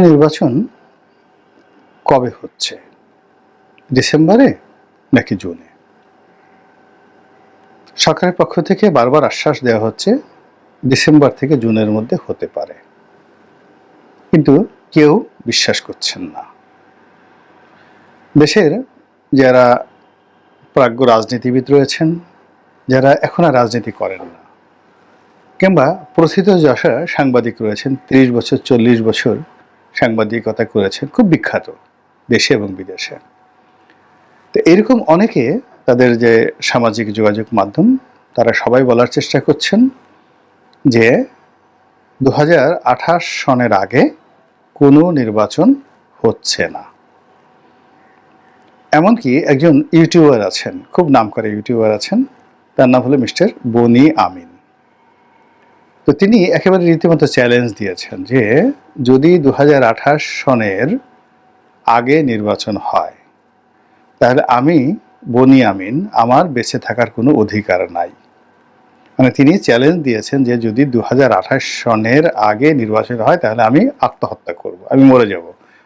নির্বাচন কবে হচ্ছে? ডিসেম্বরে নাকি জুনে? সরকারের পক্ষ থেকে বারবার আশ্বাস দেওয়া হচ্ছে ডিসেম্বর থেকে জুনের মধ্যে হতে পারে। কিন্তু কেউ বিশ্বাস করছেন না। দেশের যারা প্রাজ্ঞ রাজনীতিবিদ রয়েছেন, যারা এখন আর রাজনীতি করেন না, কিংবা প্রথিত যশা সাংবাদিক রয়েছেন, ত্রিশ বছর, চল্লিশ বছর সাংবাদিকতা করেছেন, খুব বিখ্যাত দেশে এবং বিদেশে। তো এরকম অনেকে তাদের যে সামাজিক যোগাযোগ মাধ্যম, তারা সবাই বলার চেষ্টা করছেন যে দু হাজার আঠাশ সনের আগে কোনো নির্বাচন হচ্ছে না। এমনকি একজন ইউটিউবার আছেন, খুব নাম করে ইউটিউবার আছেন, তার নাম হলো মিস্টার বনি আমিন। তো তিনি একেবারে রীতিমতো চ্যালেঞ্জ দিয়েছেন যে যদি দু হাজার আঠাশ সনের আগে নির্বাচন হয়, তাহলে আমি, বনি আমিন, আমার বেঁচে থাকার কোনো অধিকার নাই। মানে তিনি চ্যালেঞ্জ দিয়েছেন যে যদি দু হাজার আঠাশ সনের আগে নির্বাচন হয়, তাহলে আমি আত্মহত্যা করব, আমি মরে যাব,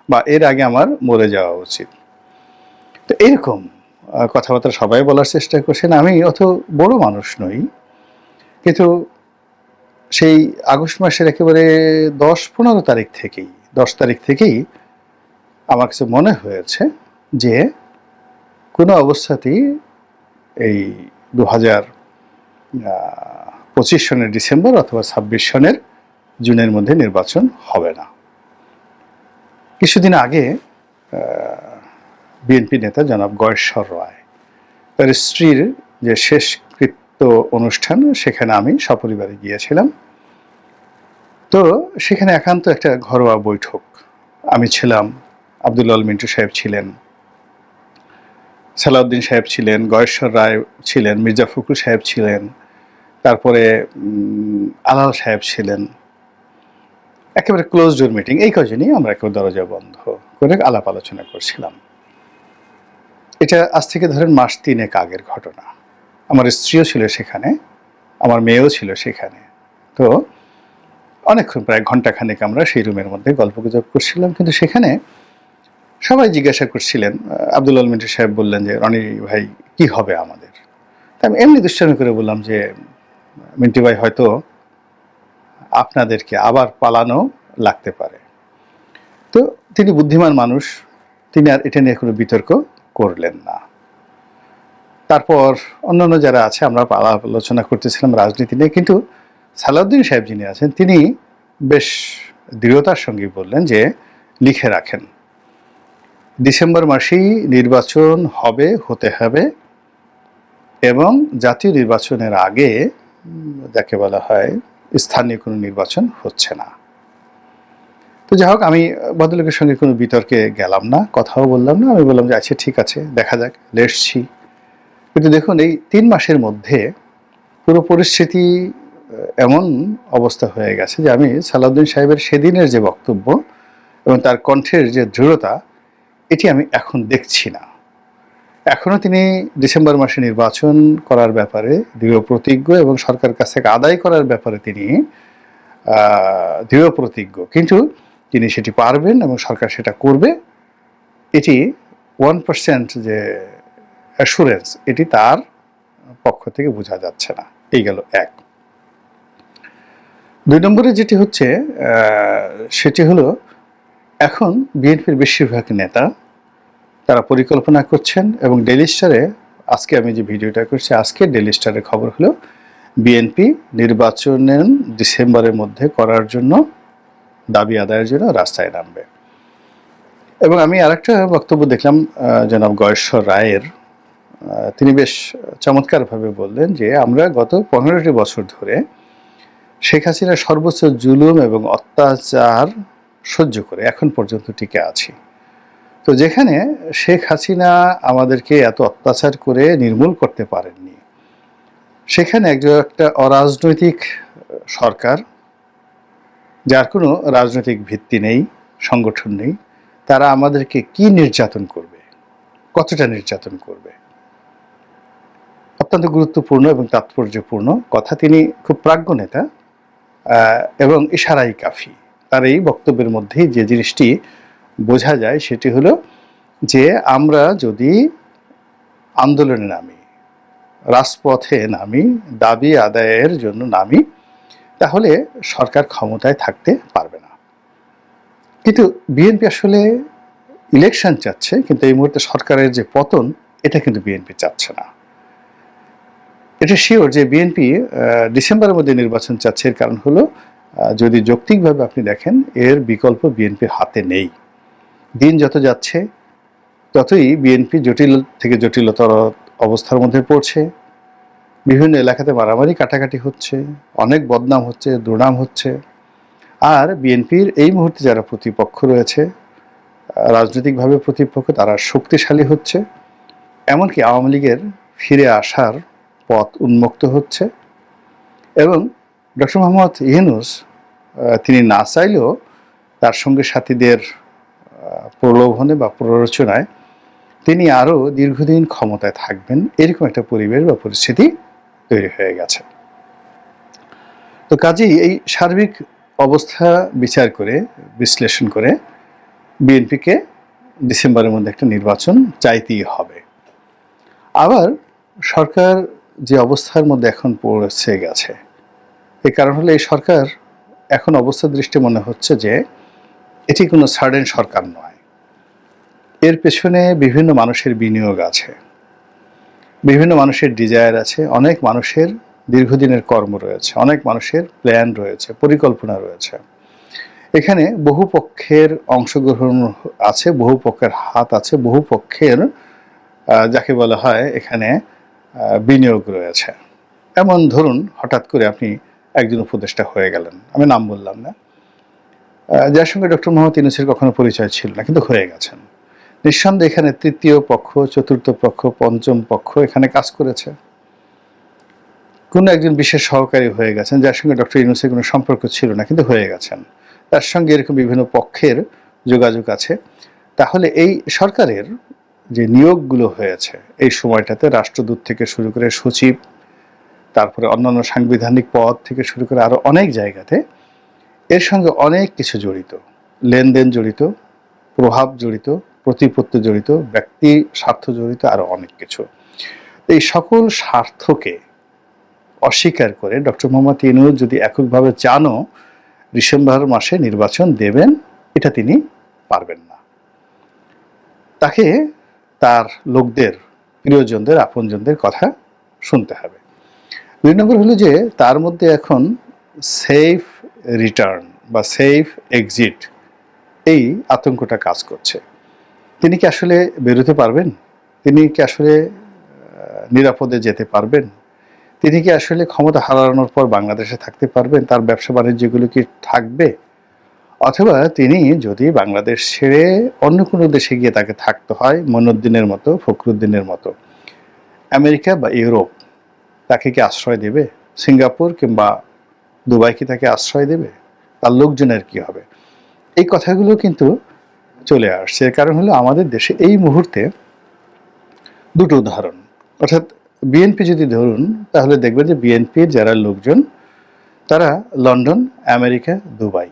বা এর আগে আমার মরে যাওয়া উচিত। তো এরকম কথাবার্তা সবাই বলার চেষ্টা করছেন। আমি অত বড় মানুষ নই, কিন্তু সেই আগস্ট মাসের একেবারে দশ পনেরো তারিখ থেকেই, দশ তারিখ থেকেই আমার কাছে মনে হয়েছে যে কোনো অবস্থাতেই এই দু হাজার পঁচিশ সনের ডিসেম্বর অথবা ছাব্বিশ সনের জুনের মধ্যে নির্বাচন হবে না। কিছুদিন আগে বিএনপি নেতা জনাব গয়েশ্বর রায়, তার স্ত্রীর যে শেষকৃত্য অনুষ্ঠান সেখানে আমি সপরিবারে গিয়েছিলাম। তো সেখানে একান্ত একটা ঘরোয়া বৈঠক। আমি ছিলাম, আব্দুল মিন্টু সাহেব ছিলেন, সালাউদ্দিন সাহেব ছিলেন, গয়েশ্বর রায় ছিলেন, মির্জা ফখরুল সাহেব ছিলেন, তারপরে আলাল সাহেব ছিলেন। একেবারে ক্লোজ ডোর মিটিং এই কজনই আমরা একেবারে দরজা বন্ধ করে আলাপ আলোচনা করছিলাম। এটা আজ থেকে ধরেন মাস তিনেক আগের ঘটনা। আমার স্ত্রীও ছিল সেখানে, আমার মেয়েও ছিল সেখানে। তো অনেকক্ষণ প্রায় ঘন্টাখানেক আমরা সেই রুমের মধ্যে গল্প গুজব করছিলাম, কিন্তু সেখানে সবাই জিজ্ঞাসা করছিলেন, আব্দুল আল মিন্টু সাহেব বললেন যে, রনি ভাই, কি হবে আমাদের? তা আমি এমনি দুষ্টামি করে বললাম যে, মিন্টু ভাই, হয়তো আপনাদেরকে আবার পালানো লাগতে পারে। তো তিনি বুদ্ধিমান মানুষ, তিনি আর এটা নিয়ে কোনো বিতর্ক করলেন না। তারপর অন্যান্য যারা আছে, আমরা আলোচনা করতেছিলাম রাজনীতি নিয়ে, কিন্তু সালাউদ্দিন সাহেব যিনি আছেন, তিনি বেশ দৃঢ়তার সঙ্গে বললেন যে, লিখে রাখেন। ডিসেম্বর মাসেই নির্বাচন হবে, হতে হবে, এবং জাতীয় নির্বাচনের আগে, যাকে বলা হয়, স্থানীয় কোনো নির্বাচন হচ্ছে না। তো যাই হোক, আমি ভদ্রলোকের সঙ্গে কোনো বিতর্কে গেলাম না, কথাও বললাম না, আমি বললাম যে আচ্ছা ঠিক আছে, দেখা যাক লেটসছি কিন্তু দেখুন, এই তিন মাসের মধ্যে পুরো পরিস্থিতি এমন অবস্থা হয়ে গেছে যে আমি সালাউদ্দিন সাহেবের সেদিনের যে বক্তব্য এবং তার কণ্ঠের যে দৃঢ়তা, এটি আমি এখন দেখছি না। এখনও তিনি ডিসেম্বর মাসে নির্বাচন করার ব্যাপারে দৃঢ় প্রতিজ্ঞ এবং সরকার কাছ থেকে আদায় করার ব্যাপারে তিনি দৃঢ় প্রতিজ্ঞ। কিন্তু তিনি সেটি পারবেন এবং সরকার সেটা করবে। এটি ওয়ান পার্সেন্ট যে অ্যাসুরেন্স এটি তার পক্ষ থেকে বোঝা যাচ্ছে না। এই গেল এক। দুই নম্বরে যেটি হচ্ছে সেটি হলো, এখন বিএনপির বেশিরভাগ নেতা, তারা পরিকল্পনা করছেন এবং ডেলি স্টারে আজকে আমি যে ভিডিওটা করছি, আজকে ডেলি স্টারের খবর হলো, বিএনপি নির্বাচনের ডিসেম্বরের মধ্যে করার জন্য দাবি আদায়ের জন্য রাস্তায় নামবে। এবং আমি আরেকটা বক্তব্য দেখলাম জনাব গয়েশ্বর রায়ের তিনি বেশ চমৎকারভাবে বললেন যে আমরা গত পনেরোটি বছর ধরে শেখ হাসিনার সর্বোচ্চ জুলুম এবং অত্যাচার সহ্য করে এখন পর্যন্ত টিকে আছি। তো যেখানে শেখ হাসিনা আমাদেরকে এত অত্যাচার করে নির্মূল করতে পারেননি, সেখানে একজন একটা অরাজনৈতিক সরকার, যার কোনো রাজনৈতিক ভিত্তি নেই, সংগঠন নেই, তারা আমাদেরকে কি নির্যাতন করবে, কতটা নির্যাতন করবে? অত্যন্ত গুরুত্বপূর্ণ এবং তাৎপর্যপূর্ণ কথা। তিনি খুব প্রাজ্ঞ নেতা এবং ইশারাই কাফি। তার এই বক্তব্যের মধ্যেই যে জিনিসটি বোঝা যায় সেটি হলো যে আমরা যদি আন্দোলনে নামি, রাজপথে নামি, দাবি আদায়ের জন্য নামি, তাহলে সরকার ক্ষমতায় থাকতে পারবে না। কিন্তু বিএনপি আসলে ইলেকশন চাচ্ছে, কিন্তু এই মুহূর্তে সরকারের যে পতন, এটা কিন্তু বিএনপি চাচ্ছে না। এটা শিওর যে বিএনপি ডিসেম্বরের মধ্যে নির্বাচন চাচ্ছে। এর কারণ হলো যদি যৌক্তিকভাবে আপনি দেখেন, এর বিকল্প বিএনপির হাতে নেই। দিন যত যাচ্ছে, ততই বিএনপি জটিল থেকে জটিলতর অবস্থার মধ্যে পড়ছে। বিভিন্ন এলাকাতে মারামারি কাটাকাটি হচ্ছে, অনেক বদনাম হচ্ছে, দুর্নাম হচ্ছে। আর বিএনপির এই মুহূর্তে যারা প্রতিপক্ষ রয়েছে রাজনৈতিকভাবে প্রতিপক্ষ, তারা শক্তিশালী হচ্ছে। এমনকি আওয়ামী লীগের ফিরে আসার পথ উন্মুক্ত হচ্ছে এবং ডক্টর মোহাম্মদ ইউনুস তিনি না চাইলেও তার সঙ্গে সাথীদের প্রলোভনে বা প্ররোচনায় তিনি আরও দীর্ঘদিন ক্ষমতায় থাকবেন। এরকম একটা পরিবেশ বা পরিস্থিতি তৈরি হয়ে গেছে। তো কাজেই এই সার্বিক অবস্থা বিচার করে, বিশ্লেষণ করে বিএনপিকে ডিসেম্বরের মধ্যে একটা নির্বাচন চাইতেই হবে। আবার সরকার যে অবস্থার মধ্যে এখন পড়েছে, গেছে। এই কারণ হলো এই সরকার এখন অবস্থা দৃষ্টি মনে হচ্ছে যে এটি কোনো সার্ডেন সরকার নয়। এর পেছনে বিভিন্ন মানুষের বিনিয়োগ আছে। বিভিন্ন মানুষের ডিজায়ার আছে। অনেক মানুষের দীর্ঘদিনের কর্ম রয়েছে। অনেক মানুষের প্ল্যান রয়েছে। পরিকল্পনা রয়েছে। এখানে বহু পক্ষের অংশগ্রহণ আছে, বহু পক্ষের হাত আছে, বহু পক্ষের যাকে বলা হয় এখানে বিনিয়োগ রয়েছে। এমন ধরুন হঠাৎ করে আপনি একজন উপদেষ্টা হয়ে গেলেন। আমি নাম বললাম না। যার সঙ্গে ডক্টর মোহাম্মদ ইউনুসের কখনো পরিচয় ছিল না, কিন্তু হয়ে গেছেন। নিঃসন্দেহে এখানে তৃতীয় পক্ষ, চতুর্থ পক্ষ, পঞ্চম পক্ষ এখানে কাজ করেছে। কোন একজন বিশেষ সহকারী হয়ে গেছেন, যার সঙ্গে ডক্টর ইউনুসের কোনো সম্পর্ক ছিল না, কিন্তু হয়ে গেছেন। তার সঙ্গে এরকম বিভিন্ন পক্ষের যোগাযোগ আছে। তাহলে এই সরকারের যে নিয়োগগুলো হয়েছে, এই সময়টাতে রাষ্ট্রদূত থেকে শুরু করে সচিব, তারপরে অন্যান্য সাংবিধানিক পদ থেকে শুরু করে আরও অনেক জায়গাতে এর সঙ্গে অনেক কিছু জড়িত। লেনদেন জড়িত, প্রভাব জড়িত, প্রতিপত্তি জড়িত, ব্যক্তি স্বার্থ জড়িত আরও অনেক কিছু। এই সকল স্বার্থকে অস্বীকার করে ডক্টর মোহাম্মদ ইনুজ যদি এককভাবে জানো, ডিসেম্বর মাসে নির্বাচন দেবেন, এটা তিনি পারবেন না। তাকে তার লোকদের, প্রিয়জনদের, আপনজনদের কথা শুনতে হবে। দুই নম্বর হলো যে, তার মধ্যে এখন সেফ রিটার্ন বা সেফ এক্সিট এই আতঙ্কটা কাজ করছে। তিনি কি আসলে বেরোতে পারবেন? তিনি কি আসলে নিরাপদে যেতে পারবেন? তিনি কি আসলে ক্ষমতা হারানোর পর বাংলাদেশে থাকতে পারবেন? তার ব্যবসা বাণিজ্যগুলো কি থাকবে? অথবা তিনি যদি বাংলাদেশ ছেড়ে অন্য কোনো দেশে গিয়ে তাকে থাকতে হয়, মনুদ্দিনের মতো, ফখরুদ্দিনের মতো, আমেরিকা বা ইউরোপ তাকে কি আশ্রয় দেবে? সিঙ্গাপুর কিংবা দুবাই কি তাকে আশ্রয় দেবে? তার লোকজনের কি হবে? এই কথাগুলো কিন্তু চলে আসছে। কারণ হলো আমাদের দেশে এই মুহূর্তে দুটো উদাহরণ। অর্থাৎ বিএনপি যদি ধরুন, তাহলে দেখবেন যে বিএনপির যারা লোকজন, তারা লন্ডন, আমেরিকা, দুবাই।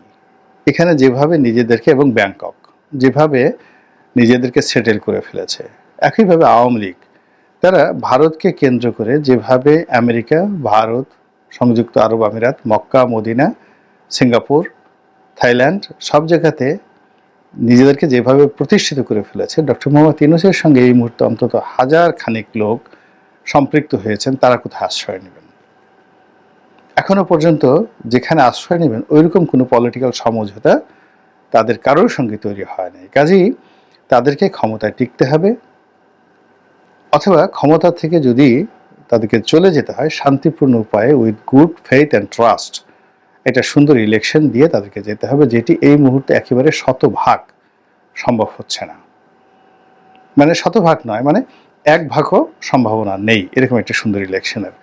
এখানে যেভাবে নিজেদেরকে এবং ব্যাংকক যেভাবে নিজেদেরকে সেটেল করে ফেলেছে, একইভাবে আওয়ামী লীগ, তারা ভারতকে কেন্দ্র করে যেভাবে আমেরিকা, ভারত, সংযুক্ত আরব আমিরাত, মক্কা, মদিনা, সিঙ্গাপুর, থাইল্যান্ড সব জায়গাতে নিজেদেরকে যেভাবে প্রতিষ্ঠিত করে ফেলেছে, ডক্টর মোহাম্মদ ইউনুসের সঙ্গে এই মুহূর্তে অন্তত হাজার খানিক লোক সম্পৃক্ত হয়েছেন, তারা কোথায় আশ্রয় নেবেন? এখনও পর্যন্ত যেখানে আশ্রয় নেবেন, ওইরকম কোনো পলিটিক্যাল সমঝোতা তাদের কারোর সঙ্গে তৈরি হয়নি কাজেই তাদেরকে ক্ষমতায় টিকতে হবে অথবা ক্ষমতা থেকে যদি তাদেরকে চলে যেতে হয়, শান্তিপূর্ণ উপায়ে with good faith and trust এটা সুন্দর ইলেকশন দিয়ে তাদেরকে যেতে হবে, যেটি এই মুহূর্তে একেবারে শতভাগ সম্ভব হচ্ছে না। মানে শতভাগ নয় মানে এক ভাগও সম্ভাবনা নেই, এরকম একটা সুন্দর ইলেকশনের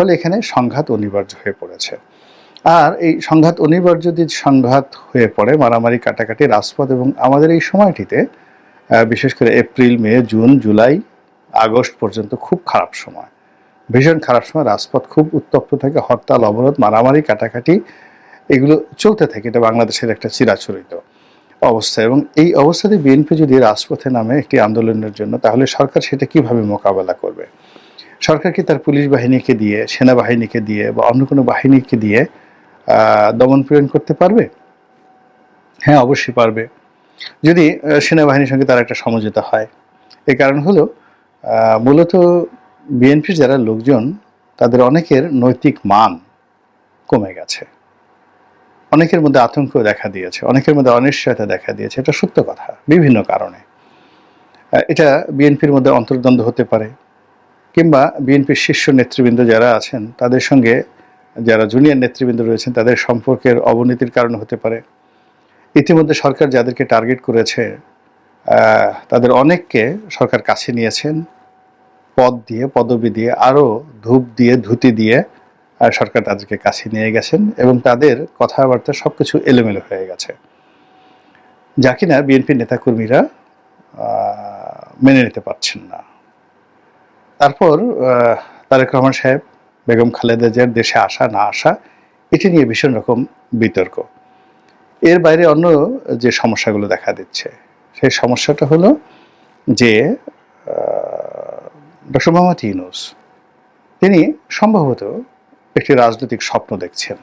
ফলে এখানে সংঘাত অনিবার্য হয়ে পড়েছে। আর এই সংঘাত অনিবার্য যদি সংঘাত হয়ে পড়ে মারামারি, কাটাকাটি, রাজপথ এবং আমাদের এই সময়টিতে বিশেষ করে April, May, June, July, August পর্যন্ত খুব খারাপ সময়। ভীষণ খারাপ সময়, রাজপথ খুব উত্তপ্ত থাকে, হরতাল, অবরোধ, মারামারি, কাটাকাটি, এগুলো চলতে থাকে। এটা বাংলাদেশের একটা চিরাচরিত অবস্থা এবং এই অবস্থাতে বিএনপি যদি রাজপথে নামে একটি আন্দোলনের জন্য, তাহলে সরকার সেটা কীভাবে মোকাবেলা করবে? সরকার কি তার পুলিশ বাহিনীকে দিয়ে, সেনাবাহিনীকে দিয়ে বা অন্য কোনো বাহিনীকে দিয়ে দমন পীড়ন করতে পারবে? হ্যাঁ অবশ্যই পারবে। যদি সেনাবাহিনীর সঙ্গে তার একটা সমঝোতা হয়। এর কারণ হলো মূলত বিএনপির যারা লোকজন, তাদের অনেকের নৈতিক মান কমে গেছে। অনেকের মধ্যে আতঙ্ক দেখা দিয়েছে, অনেকের মধ্যে অনিশ্চয়তা দেখা দিয়েছে। এটা সত্য কথা, বিভিন্ন কারণে। এটা বিএনপির মধ্যে অন্তর্দ্বন্দ্ব হতে পারে। কিংবা বিএনপির শীর্ষ নেতৃবৃন্দ যারা আছেন তাদের সঙ্গে যারা জুনিয়র নেতৃবৃন্দ রয়েছেন তাদের সম্পর্কের অবনতির কারণ হতে পারে। ইতিমধ্যে সরকার যাদেরকে টার্গেট করেছে তাদের অনেককে সরকার কাছে নিয়েছেন। পদ দিয়ে পদবি দিয়ে আরও ধূপ দিয়ে ধুতি দিয়ে আহ, সরকার তাদেরকে কাছে নিয়ে গেছেন এবং তাদের কথাবার্তা সব কিছু এলোমেলো হয়ে গেছে। যা কিনা বিএনপির নেতাকর্মীরা মেনে নিতে পারছেন না। তারপর তারেক রহমান সাহেব, বেগম খালেদা জিয়ার দেশে আসা, না আসা, এটি নিয়ে ভীষণ রকম বিতর্ক। এর বাইরে অন্য যে সমস্যাগুলো দেখা দিচ্ছে, সেই সমস্যাটা হলো যে ডক্টর মোহাম্মদ ইউনুস, তিনি সম্ভবত একটি রাজনৈতিক স্বপ্ন দেখছেন,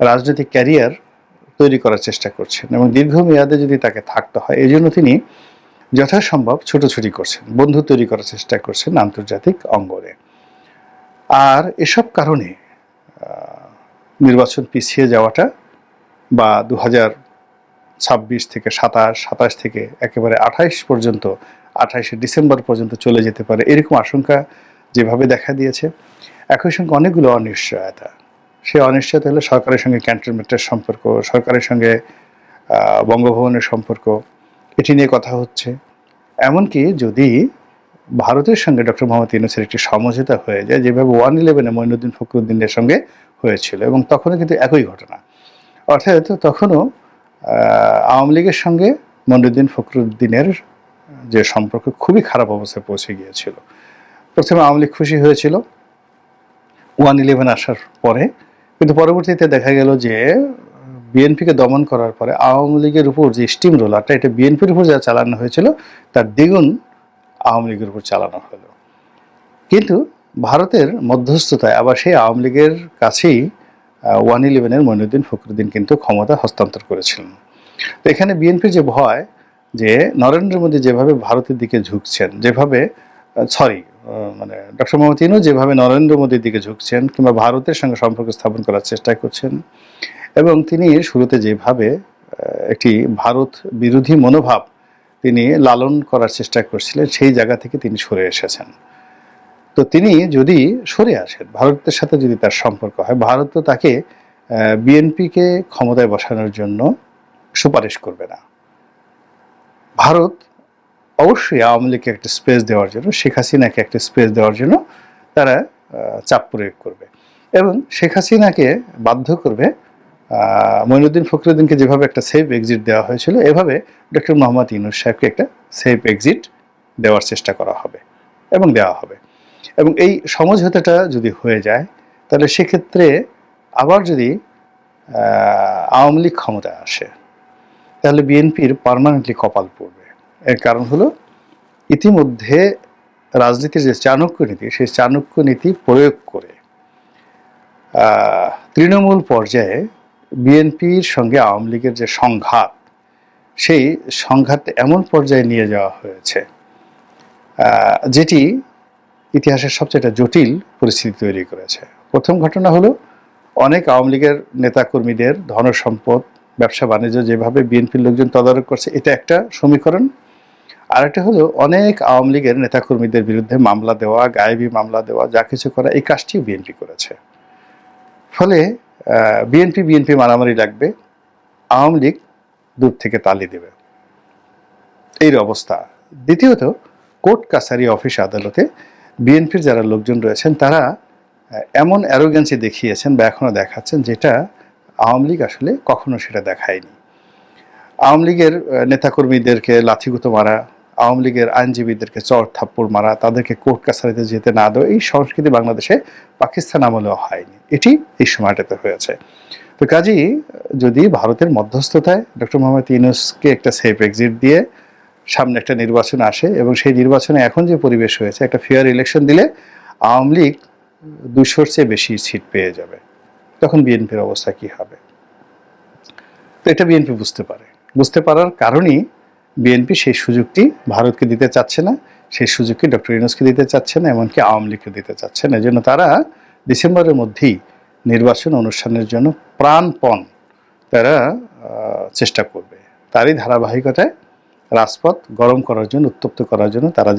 রাজনৈতিক ক্যারিয়ার তৈরি করার চেষ্টা করছেন এবং দীর্ঘমেয়াদে যদি তাকে থাকতে হয়, এই জন্য তিনি যথাসম্ভব ছোটাছুটি করছেন, বন্ধু তৈরি করার চেষ্টা করছেন আন্তর্জাতিক অঙ্গনে। আর এসব কারণে নির্বাচন পিছিয়ে যাওয়াটা বা দু ছাব্বিশ থেকে সাতাশ সাতাশ থেকে একেবারে আঠাইশ পর্যন্ত, আঠাইশে ডিসেম্বর পর্যন্ত চলে যেতে পারে, এরকম আশঙ্কা যেভাবে দেখা দিয়েছে, একই সঙ্গে অনেকগুলো অনিশ্চয়তা। সেই অনিশ্চয়তা হলো সরকারের সঙ্গে ক্যান্টনমেন্টের সম্পর্ক, সরকারের সঙ্গে বঙ্গভবনের সম্পর্ক এটি নিয়ে কথা হচ্ছে। এমনকি যদি ভারতের সঙ্গে ডক্টর মোহাম্মদ ইউনুসের একটি সমঝোতা হয়ে যায়, যেভাবে ওয়ান ইলেভেনে মঈনুদ্দিন ফখরুদ্দিনের সঙ্গে হয়েছিল এবং তখনও কিন্তু একই ঘটনা। অর্থাৎ তখনও আওয়ামী লীগের সঙ্গে মঈনুদ্দিন ফখরুদ্দিনের যে সম্পর্ক খুবই খারাপ অবস্থায় পৌঁছে গিয়েছিল। প্রথমে আওয়ামী লীগ খুশি হয়েছিল। ওয়ান ইলেভেন আসার পরে, কিন্তু পরবর্তীতে দেখা গেল যে বিএনপিকে দমন করার পরে আওয়ামী লীগের উপর যে স্টিম রোলারটা এটা বিএনপির উপর যা চালানো হয়েছিল, তার দ্বিগুণ আওয়ামী লীগের উপর চালানো হলো। কিন্তু ভারতের মধ্যস্থতায় আবার সেই আওয়ামী লীগের কাছেই ওয়ান ইলেভেনের মঈনুদ্দিন ফখরুদ্দিন কিন্তু ক্ষমতা হস্তান্তর করেছিলেন। তো এখানে বিএনপির যে ভয়, যে নরেন্দ্র মোদী যেভাবে ভারতের দিকে ঝুঁকছেন, যেভাবে সরি মানে ডক্টর ইনু যেভাবে নরেন্দ্র মোদীর দিকে ঝুঁকছেন, কিংবা ভারতের সঙ্গে সম্পর্ক স্থাপন করার চেষ্টা করছেন এবং তিনি শুরুতে যেভাবে একটি ভারত বিরোধী মনোভাব তিনি লালন করার চেষ্টা করছিলেন, সেই জায়গা থেকে তিনি সরে এসেছেন। তো তিনি যদি সরে আসেন, ভারতের সাথে যদি তার সম্পর্ক হয়, ভারত তো তাকে বিএনপিকে ক্ষমতায় বসানোর জন্য সুপারিশ করবে না। ভারত অবশ্যই আওয়ামী লীগকে একটা স্পেস দেওয়ার জন্য, শেখ হাসিনাকে একটা স্পেস দেওয়ার জন্য তারা চাপ প্রয়োগ করবে এবং শেখ হাসিনাকে বাধ্য করবে আহ, মঈনুদ্দিন ফখরুদ্দিনকে যেভাবে একটা সেফ এক্সিট দেওয়া হয়েছিল এভাবে ডক্টর মোহাম্মদ ইউনুস সাহেবকে একটা সেফ এক্সিট দেওয়ার চেষ্টা করা হবে এবং দেওয়া হবে। এবং এই সমঝোতাটা যদি হয়ে যায় তাহলে সেক্ষেত্রে আবার যদি আওয়ামী লীগ ক্ষমতায় আসে তাহলে বিএনপির পার্মানেন্টলি কপাল পড়বে। এর কারণ হলো ইতিমধ্যে রাজনীতির যে চাণক্য নীতি সেই চাণক্য নীতি প্রয়োগ করে তৃণমূল পর্যায়ে বিএনপির সঙ্গে আওয়ামী লীগের যে সংঘাত, সেই সংঘাত এমন পর্যায়ে নিয়ে যাওয়া হয়েছে যেটি ইতিহাসের সবচেয়ে একটা জটিল পরিস্থিতি তৈরি করেছে। প্রথম ঘটনা হলো, অনেক আওয়ামী লীগের নেতাকর্মীদের ধনসম্পদ, ব্যবসা বাণিজ্য যেভাবে বিএনপির লোকজন তদারক করছে, এটা একটা সমীকরণ। আরেকটা হলো, অনেক আওয়ামী লীগের নেতাকর্মীদের বিরুদ্ধে মামলা দেওয়া, গায়েবী মামলা দেওয়া, যা কিছু করা, এই কাজটিও বিএনপি করেছে। ফলে বিএনপি বিএনপি মারামারি লাগবে আওয়ামী লীগ দূর থেকে তালি দেবে। এই অবস্থা। দ্বিতীয়ত, কোর্ট কাছারি অফিস আদালতে বিএনপির যারা লোকজন রয়েছেন, তারা এমন অ্যারোগেন্সি দেখিয়েছেন বা এখনও দেখাচ্ছেন যেটা আওয়ামী লীগ আসলে কখনো সেটা দেখায়নি। আওয়ামী লীগের নেতাকর্মীদেরকে লাথিগুতো মারা আওয়ামী লীগের আইনজীবীদেরকে চর থাপ্পড় মারা, তাদেরকে কোর্ট কাছারিতে যেতে না দেওয়া, এই সংস্কৃতি বাংলাদেশে পাকিস্তান আমলেও হয়নি। এটি এই সময়টাতে হয়েছে। তো কাজী, যদি ভারতের মধ্যস্থতায় ডক্টর মোহাম্মদ ইউনুসকে একটা সেফ এক্সিট দিয়ে সামনে একটা নির্বাচন আসে এবং সেই নির্বাচনে এখন যে পরিবেশ হয়েছে, একটা ফেয়ার ইলেকশন দিলে আওয়ামী লীগ দুশোর চেয়ে বেশি সিট পেয়ে যাবে। তখন বিএনপির অবস্থা কি হবে? তো এটা বিএনপি বুঝতে পারে। বুঝতে পারার কারণেই বিএনপি সেই সুযোগটি ভারতকে দিতে চাচ্ছে না, সেই সুযোগটি ডক্টর ইউনুসকে দিতে চাচ্ছে না, এমনকি আওয়ামী লীগকে দিতে চাচ্ছে না। এজন্য তারা ডিসেম্বরের মধ্যেই নির্বাচন অনুষ্ঠানের জন্য প্রাণপণ তারা চেষ্টা করবে। তারই ধারাবাহিকতায় রাজপথ গরম করার জন্য, উত্তপ্ত করার জন্য তারা